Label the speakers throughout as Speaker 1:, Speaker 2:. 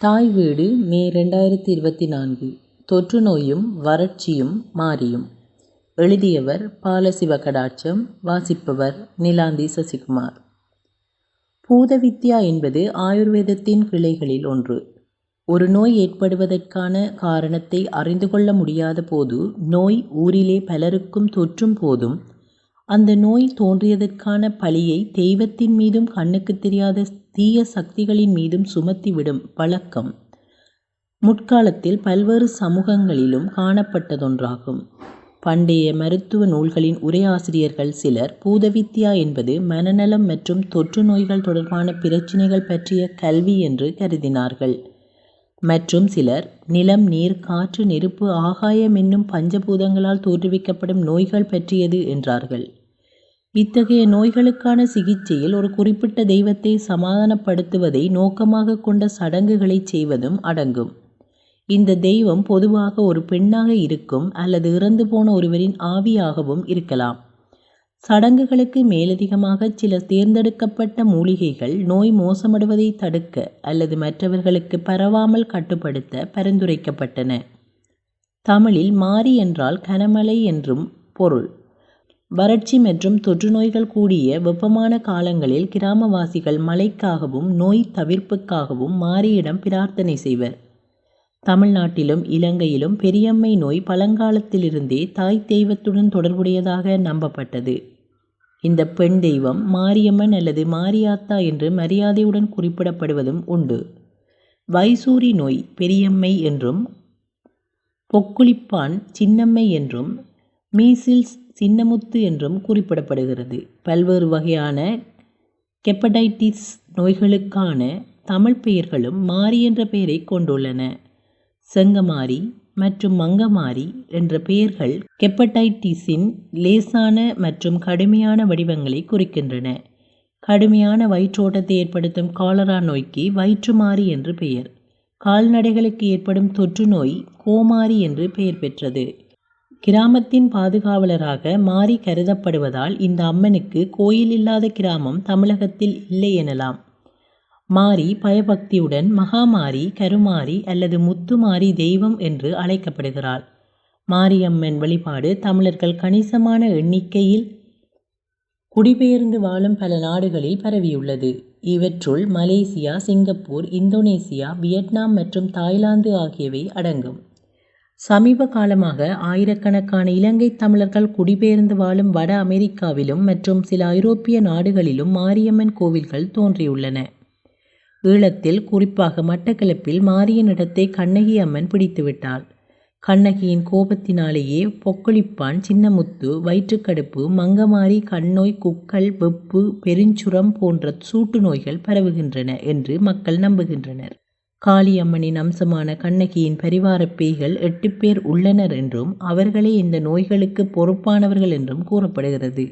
Speaker 1: தாய் வீடு மே ரெண்டாயிரத்தி இருபத்தி நான்கு. தொற்று நோயும் வறட்சியும் மாறியும். எழுதியவர் பாலசிவகடாட்சம் வாசிப்பவர் நிலாந்தி சசிகுமார். பூதவித்யா என்பது ஆயுர்வேதத்தின் கிளைகளில் ஒன்று. ஒரு நோய் ஏற்படுவதற்கான காரணத்தை அறிந்து கொள்ள முடியாத போது நோய் ஊரிலே பலருக்கும் தொற்றும் போதும் அந்த நோய் தோன்றியதற்கான பழியை தெய்வத்தின் மீதும் கண்ணுக்கு தெரியாத தீய சக்திகளின் மீதும் சுமத்திவிடும் வழக்கம் முற்காலத்தில் பல்வேறு சமூகங்களிலும் காணப்பட்டதொன்றாகும். பண்டைய மருத்துவ நூல்களின் உரையாசிரியர்கள் சிலர் பூதவித்யா என்பது மனநலம் மற்றும் தொற்று நோய்கள் தொடர்பான பிரச்சினைகள் பற்றிய கல்வி என்று கருதினார்கள். மற்றும் சிலர் நிலம் நீர் காற்று நெருப்பு ஆகாயம் என்னும் பஞ்சபூதங்களால் தோற்றுவிக்கப்படும் நோய்கள் பற்றியது என்றார்கள். இத்தகைய நோய்களுக்கான சிகிச்சையில் ஒரு குறிப்பிட்ட தெய்வத்தை சமாதானப்படுத்துவதை நோக்கமாக கொண்ட சடங்குகளை செய்வதும் அடங்கும். இந்த தெய்வம் பொதுவாக ஒரு பெண்ணாக இருக்கும் அல்லது இறந்து போன ஒருவரின் ஆவியாகவும் இருக்கலாம். சடங்குகளுக்கு மேலதிகமாக சில தேர்ந்தெடுக்கப்பட்ட மூலிகைகள் நோய் மோசமடைவதை தடுக்க அல்லது மற்றவர்களுக்கு பரவாமல் கட்டுப்படுத்த பரிந்துரைக்கப்பட்டன. தமிழில் மாரி என்றால் கனமழை என்றும் பொருள். வறட்சி மற்றும் தொற்றுநோய்கள் கூடிய வெப்பமான காலங்களில் கிராமவாசிகள் மழைக்காகவும் நோய் தவிர்ப்புக்காகவும் மாரியிடம் பிரார்த்தனை செய்வர். தமிழ்நாட்டிலும் இலங்கையிலும் பெரியம்மை நோய் பழங்காலத்திலிருந்தே தாய் தெய்வத்துடன் தொடர்புடையதாக நம்பப்பட்டது. இந்த பெண் தெய்வம் மாரியம்மன் அல்லது மாரியாத்தா என்று மரியாதையுடன் குறிப்பிடப்படுவதும் உண்டு. வைசூரி நோய் பெரியம்மை என்றும் பொக்குளிப்பான் சின்னம்மை என்றும் மீசில்ஸ் சின்னமுத்து என்றும் குறிப்பிடப்படுகிறது. பல்வேறு வகையான கெப்படைட்டிஸ் நோய்களுக்கான தமிழ் பெயர்களும் மாரி என்ற பெயரை கொண்டுள்ளன. செங்கமாரி மற்றும் மங்கமாரி என்ற பெயர்கள் கெப்படைட்டிஸின் லேசான மற்றும் கடுமையான வடிவங்களை குறிக்கின்றன. கடுமையான வயிற்றோட்டத்தை ஏற்படுத்தும் காலரா நோய்க்கு வயிற்றுமாரி என்று பெயர். கால்நடைகளுக்கு ஏற்படும் தொற்று நோய் கோமாரி என்று பெயர் பெற்றது. கிராமத்தின் பாதுகாவலராக மாறி கருதப்படுவதால் இந்த அம்மனுக்கு கோயில் இல்லாத கிராமம் தமிழகத்தில் இல்லை எனலாம். மாரி பயபக்தியுடன் மகாமாரி கருமாரி அல்லது முத்துமாரி தெய்வம் என்று அழைக்கப்படுகிறாள். மாரியம்மன் வழிபாடு தமிழர்கள் கணிசமான எண்ணிக்கையில் குடிபெயர்ந்து வாழும் பல நாடுகளில் பரவியுள்ளது. இவற்றுள் மலேசியா சிங்கப்பூர் இந்தோனேசியா வியட்நாம் மற்றும் தாய்லாந்து ஆகியவை அடங்கும். சமீப காலமாக ஆயிரக்கணக்கான இலங்கை தமிழர்கள் குடிபெயர்ந்து வாழும் வட அமெரிக்காவிலும் மற்றும் சில ஐரோப்பிய நாடுகளிலும் மாரியம்மன் கோவில்கள் தோன்றியுள்ளன. ஈழத்தில் குறிப்பாக மட்டக்களப்பில் மாரியனிடத்தை கண்ணகி அம்மன் பிடித்துவிட்டாள் கண்ணகியின் கோபத்தினாலேயே பொக்களிப்பான் சின்னமுத்து வயிற்றுக்கடுப்பு மங்கமாரி கண்ணோய் குக்கல் வெப்பு பெருஞ்சுரம் போன்ற சூட்டு நோய்கள் பரவுகின்றன என்று மக்கள் நம்புகின்றனர். காளியம்மனின் அம்சமான கண்ணகியின் பரிவார பேய்கள் எட்டு பேர் உள்ளனர் என்றும் அவர்களே இந்த நோய்களுக்கு பொறுப்பானவர்கள் என்றும் கூறப்படுகிறது.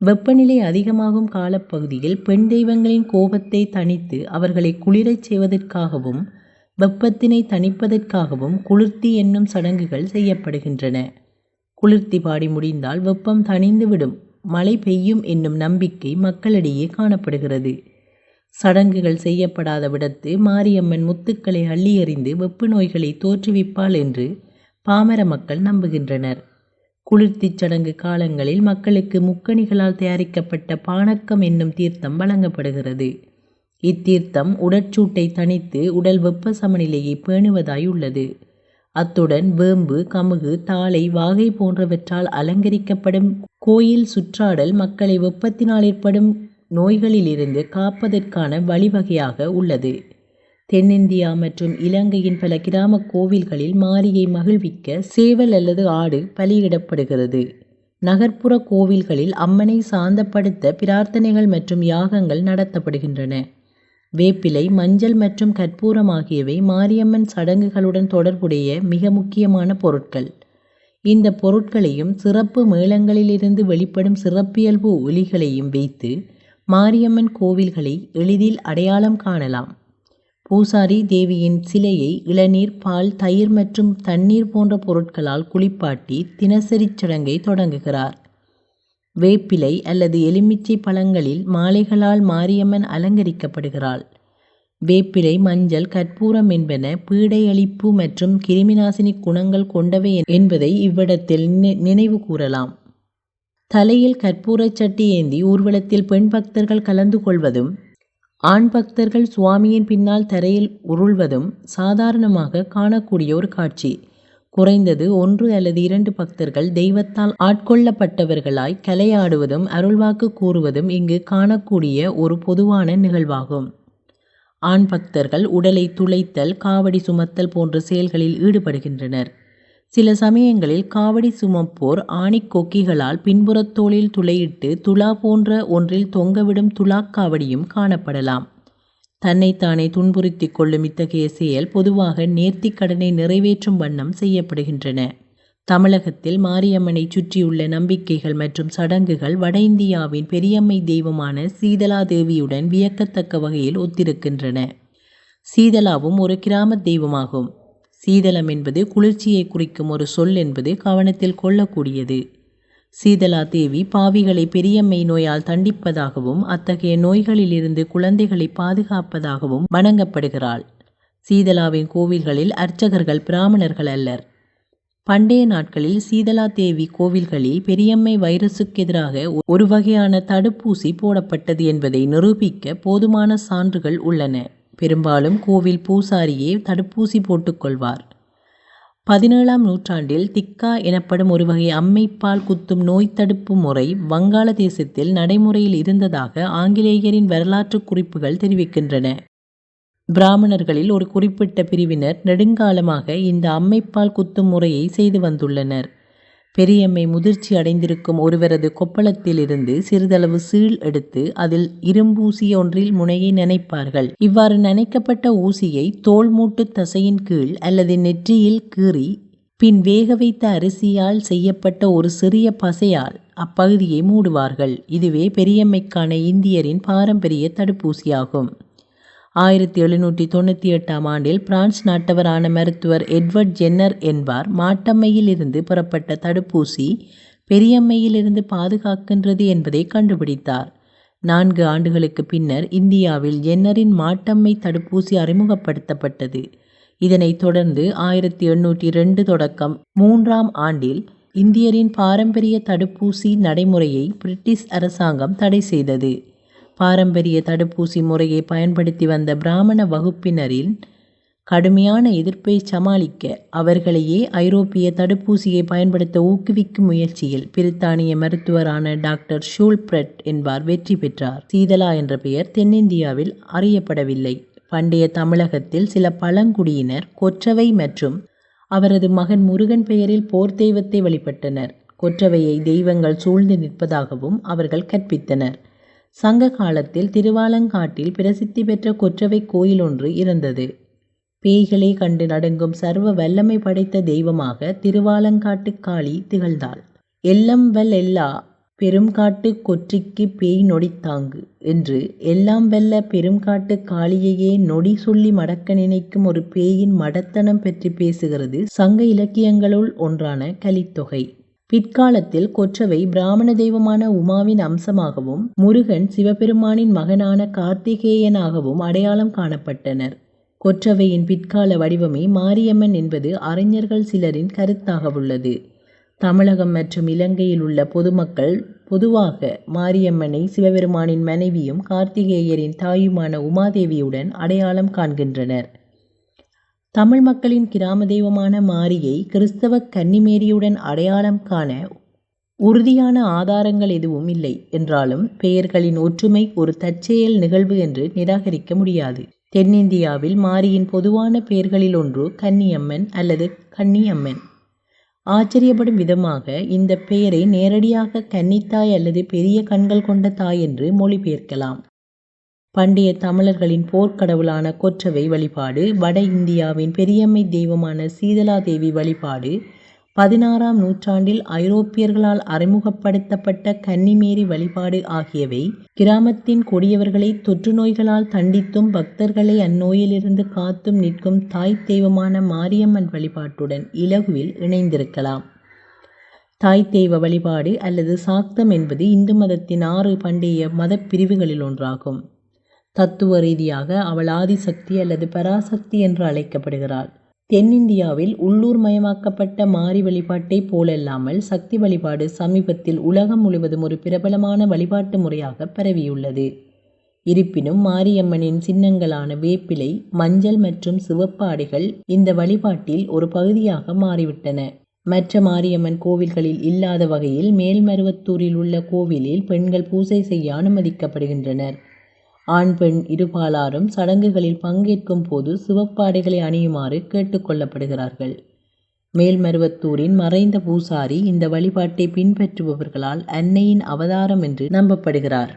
Speaker 1: வெப்பநிலை அதிகமாகும் காலப்பகுதியில் பெண் தெய்வங்களின் கோபத்தை தணித்து அவர்களை குளிரச் செய்வதற்காகவும் வெப்பத்தினை தணிப்பதற்காகவும் குளிர்த்தி என்னும் சடங்குகள் செய்யப்படுகின்றன. குளிர்த்தி பாடி முடிந்தால் வெப்பம் தணிந்துவிடும் மழை பெய்யும் என்னும் நம்பிக்கை மக்களிடையே காணப்படுகிறது. சடங்குகள் செய்யப்படாத விடத்து மாரியம்மன் முத்துக்களை அள்ளி எறிந்து வெப்பு நோய்களை தோற்றுவிப்பாள் என்று பாமர மக்கள் நம்புகின்றனர். குளிர்த்திச் சடங்கு காலங்களில் மக்களுக்கு முக்கணிகளால் தயாரிக்கப்பட்ட பானக்கம் என்னும் தீர்த்தம் வழங்கப்படுகிறது. இத்தீர்த்தம் உடற்சூட்டை தணித்து உடல் வெப்ப சமநிலையை பேணுவதாய் உள்ளது. அத்துடன் வேம்பு கமுகு தாளை வாகை போன்றவற்றால் அலங்கரிக்கப்படும் கோயில் சுற்றாடல் மக்களை வெப்பத்தினால் ஏற்படும் நோய்களிலிருந்து காப்பதற்கான வழிவகையாக உள்ளது. தென்னிந்தியா மற்றும் இலங்கையின் பல கிராம கோவில்களில் மாரியை மகிழ்விக்க சேவல் அல்லது ஆடு பலியிடப்படுகிறது. நகர்ப்புற கோவில்களில் அம்மனை சாந்தப்படுத்த பிரார்த்தனைகள் மற்றும் யாகங்கள் நடத்தப்படுகின்றன. வேப்பிலை மஞ்சள் மற்றும் கற்பூரம் ஆகியவை மாரியம்மன் சடங்குகளுடன் தொடர்புடைய மிக முக்கியமான பொருட்கள். இந்த பொருட்களையும் சிறப்பு மேளங்களிலிருந்து வெளிப்படும் சிறப்பியல்பு ஒலிகளையும் வைத்து மாரியம்மன் கோவில்களை எளிதில் அடையாளம் காணலாம். பூசாரி தேவியின் சிலையை இளநீர் பால் தயிர் மற்றும் தண்ணீர் போன்ற பொருட்களால் குளிப்பாட்டி தினசரி சடங்கை தொடங்குகிறார். வேப்பிலை அல்லது எலுமிச்சை பழங்களில் மாலைகளால் மாரியம்மன் அலங்கரிக்கப்படுகிறாள். வேப்பிலை மஞ்சள் கற்பூரம் என்பன பீடையளிப்பு மற்றும் கிருமிநாசினி குணங்கள் கொண்டவை என்பதை இவ்விடத்தில் நினைவு கூறலாம். தலையில் கற்பூரச் சட்டி ஏந்தி ஊர்வலத்தில் பெண் பக்தர்கள் கலந்து கொள்வதும் ஆண் பக்தர்கள் சுவாமியின் பின்னால் தரையில் உருள்வதும் சாதாரணமாக காணக்கூடிய ஒரு காட்சி. குறைந்தது ஒன்று அல்லது இரண்டு பக்தர்கள் தெய்வத்தால் ஆட்கொள்ளப்பட்டவர்களாய் கலையாடுவதும் அருள்வாக்கு கூறுவதும் இங்கு காணக்கூடிய ஒரு பொதுவான நிகழ்வாகும். ஆண் பக்தர்கள் உடலை துளைத்தல் காவடி சுமத்தல் போன்ற செயல்களில் ஈடுபடுகின்றனர். சில சமயங்களில் காவடி சுமப்போர் ஆணிக்கொக்கிகளால் பின்புறத்தோளில் துளையிட்டு துலா போன்ற ஒன்றில் தொங்கவிடும் துலாக்காவடியும் காணப்படலாம். தன்னைத்தானே துன்புறுத்தி கொள்ளும் இத்தகைய செயல் பொதுவாக நேர்த்திக் கடனை நிறைவேற்றும் வண்ணம் செய்யப்படுகின்றன. தமிழகத்தில் மாரியம்மனை சுற்றியுள்ள நம்பிக்கைகள் மற்றும் சடங்குகள் வட இந்தியாவின் பெரியம்மை தெய்வமான சீதலா தேவியுடன் வியக்கத்தக்க வகையில் ஒத்திருக்கின்றன. சீதலாவும் ஒரு கிராம தெய்வமாகும். சீதளம் என்பது குளிர்ச்சியை குறிக்கும் ஒரு சொல் என்பது கவனத்தில் கொள்ளக்கூடியது. சீதலா தேவி பாவிகளை பெரியம்மை நோயால் தண்டிப்பதாகவும் அத்தகைய நோய்களிலிருந்து குழந்தைகளை பாதுகாப்பதாகவும் வணங்கப்படுகிறாள். சீதலாவின் கோவில்களில் அர்ச்சகர்கள் பிராமணர்கள் அல்லர். பண்டைய நாட்களில் சீதலா தேவி கோவில்களில் பெரியம்மை வைரசுக்கு எதிராக ஒரு வகையான தடுப்பூசி போடப்பட்டது என்பதை நிரூபிக்க போதுமான சான்றுகள் உள்ளன. பெரும்பாலும் கோவில் பூசாரியே தடுப்பூசி போட்டுக்கொள்வார். பதினேழாம் நூற்றாண்டில் திக்கா எனப்படும் ஒரு வகை அம்மைப்பால் குத்தும் நோய் தடுப்பு முறை வங்காளதேசத்தில் நடைமுறையில் இருந்ததாக ஆங்கிலேயரின் வரலாற்று குறிப்புகள் தெரிவிக்கின்றன. பிராமணர்களில் ஒரு குறிப்பிட்ட பிரிவினர் நெடுங்காலமாக இந்த அம்மைப்பால் குத்தும் முறையை செய்து வந்துள்ளனர். பெரியம்மை முதிர்ச்சி அடைந்திருக்கும் ஒருவரது கொப்பளத்திலிருந்து சிறிதளவு சீழ் எடுத்து அதில் இரும்பூசி ஒன்றில் முனையை நினைப்பார்கள். இவ்வாறு நினைக்கப்பட்ட ஊசியை தோல் மூட்டு தசையின் கீழ் அல்லது நெற்றியில் கீறி பின் வேக வைத்த அரிசியால் செய்யப்பட்ட ஒரு சிறிய பசையால் அப்பகுதியை மூடுவார்கள். இதுவே பெரியம்மைக்கான இந்தியரின் பாரம்பரிய தடுப்பூசியாகும். ஆயிரத்தி எழுநூற்றி தொண்ணூற்றி எட்டாம் ஆண்டில் பிரான்ஸ் நாட்டவரான மருத்துவர் எட்வர்ட் ஜென்னர் என்பார். மாட்டம்மையிலிருந்து புறப்பட்ட தடுப்பூசி பெரியம்மையிலிருந்து பாதுகாக்கின்றது என்பதை கண்டுபிடித்தார். நான்கு ஆண்டுகளுக்கு பின்னர் இந்தியாவில் ஜென்னரின் மாட்டம்மை தடுப்பூசி அறிமுகப்படுத்தப்பட்டது. இதனைத் தொடர்ந்து ஆயிரத்தி எண்ணூற்றி ரெண்டு தொடக்கம் மூன்றாம் ஆண்டில் இந்தியரின் பாரம்பரிய தடுப்பூசி நடைமுறையை பிரிட்டிஷ் அரசாங்கம் தடை செய்தது. பாரம்பரிய தடுப்பூசி முறையை பயன்படுத்தி வந்த பிராமண வகுப்பினரின் கடுமையான எதிர்ப்பை சமாளிக்க அவர்களையே ஐரோப்பிய தடுப்பூசியை பயன்படுத்த ஊக்குவிக்கும் முயற்சியில் பிரித்தானிய மருத்துவரான டாக்டர் ஷூல்பிரட் என்பார் வெற்றி பெற்றார். சீதலா என்ற பெயர் தென்னிந்தியாவில் அறியப்படவில்லை. பண்டைய தமிழகத்தில் சில பழங்குடியினர் கொற்றவை மற்றும் அவரது மகன் முருகன் பெயரில் போர் தெய்வத்தை வழிபட்டனர். கொற்றவையை தெய்வங்கள் சூழ்ந்து நிற்பதாகவும் அவர்கள் கற்பித்தனர். சங்க காலத்தில் திருவாலங்காட்டில் பிரசித்தி பெற்ற கொற்றவை கோயில் ஒன்று இருந்தது. பேய்களை கண்டு நடுங்கும் சர்வ வல்லமை படைத்த தெய்வமாக திருவாலங்காட்டு காளி திகழ்ந்தாள். எல்லம் வல் எல்லா பெரும்காட்டு கொற்றிக்கு பேய் நொடித்தாங்கு என்று எல்லாம் வெல்ல பெரும்காட்டு காளியையே நொடி சொல்லி மடக்க நினைக்கும் ஒரு பேயின் மடத்தனம் பற்றி பேசுகிறது சங்க இலக்கியங்களுள் ஒன்றான கலித்தொகை. பிற்காலத்தில் கொற்றவை பிராமண தெய்வமான உமாவின் அம்சமாகவும் முருகன் சிவபெருமானின் மகனான கார்த்திகேயனாகவும் அடையாளம் காணப்பட்டனர். கொற்றவையின் பிற்கால வடிவமே மாரியம்மன் என்பது அறிஞர்கள் சிலரின் கருத்தாக உள்ளது. தமிழகம் மற்றும் இலங்கையில் உள்ள பொதுமக்கள் பொதுவாக மாரியம்மனை சிவபெருமானின் மனைவியும் கார்த்திகேயரின் தாயுமான உமாதேவியுடன் அடையாளம் காண்கின்றனர். தமிழ் மக்களின் கிராம தெய்வமான மாரியை கிறிஸ்தவ கன்னிமேரியுடன் அடையாளம் காண உறுதியான ஆதாரங்கள் எதுவும் இல்லை என்றாலும் பெயர்களின் ஒற்றுமை ஒரு தற்செயல் நிகழ்வு என்று நிராகரிக்க முடியாது. தென்னிந்தியாவில் மாரியின் பொதுவான பெயர்களில் ஒன்று கன்னியம்மன் அல்லது கன்னியம்மன். ஆச்சரியப்படும் விதமாக இந்த பெயரை நேரடியாக கன்னித்தாய் அல்லது பெரிய கண்கள் கொண்ட தாய் என்று மொழிபெயர்க்கலாம். பண்டைய தமிழர்களின் போர்க்கடவுளான கொற்றவை வழிபாடு வட இந்தியாவின் பெரியம்மை தெய்வமான சீதலா தேவி வழிபாடு பதினாறாம் நூற்றாண்டில் ஐரோப்பியர்களால் அறிமுகப்படுத்தப்பட்ட கன்னிமேரி வழிபாடு ஆகியவை கிராமத்தின் கொடியவர்களை தொற்று நோய்களால் தண்டித்தும் பக்தர்களை அந்நோயிலிருந்து காத்தும் நிற்கும் தாய் தெய்வமான மாரியம்மன் வழிபாட்டுடன் இலகுவில் இணைந்திருக்கலாம். தாய் தெய்வ வழிபாடு அல்லது சாக்தம் என்பது இந்து மதத்தின் ஆறு பண்டைய மதப்பிரிவுகளில் ஒன்றாகும். தத்துவ ரீதியாக அவள் ஆதிசக்தி அல்லது பராசக்தி என்று அழைக்கப்படுகிறாள். தென்னிந்தியாவில் உள்ளூர் மயமாக்கப்பட்ட மாரி வழிபாட்டைப் போலல்லாமல் சக்தி வழிபாடு சமீபத்தில் உலகம் முழுவதும் ஒரு பிரபலமான வழிபாட்டு முறையாக பரவியுள்ளது. இருப்பினும் மாரியம்மனின் சின்னங்களான வேப்பிலை மஞ்சள் மற்றும் சிவப்பு ஆடைகள் இந்த வழிபாட்டில் ஒரு பகுதியாக மாறிவிட்டன. மற்ற மாரியம்மன் கோவில்களில் இல்லாத வகையில் மேல்மருவத்தூரில் உள்ள கோவிலில் பெண்கள் பூஜை செய்ய அனுமதிக்கப்படுகின்றனர். ஆண் பெண் இருபாலாரும் சடங்குகளில் பங்கேற்கும் போது சிவப்பாடைகளை அணியுமாறு கேட்டுக்கொள்ளப்படுகிறார்கள் மேல்மருவத்தூரின் மறைந்த பூசாரி இந்த வழிபாட்டை பின்பற்றுபவர்களால் அன்னையின் அவதாரம் என்று நம்பப்படுகிறார்.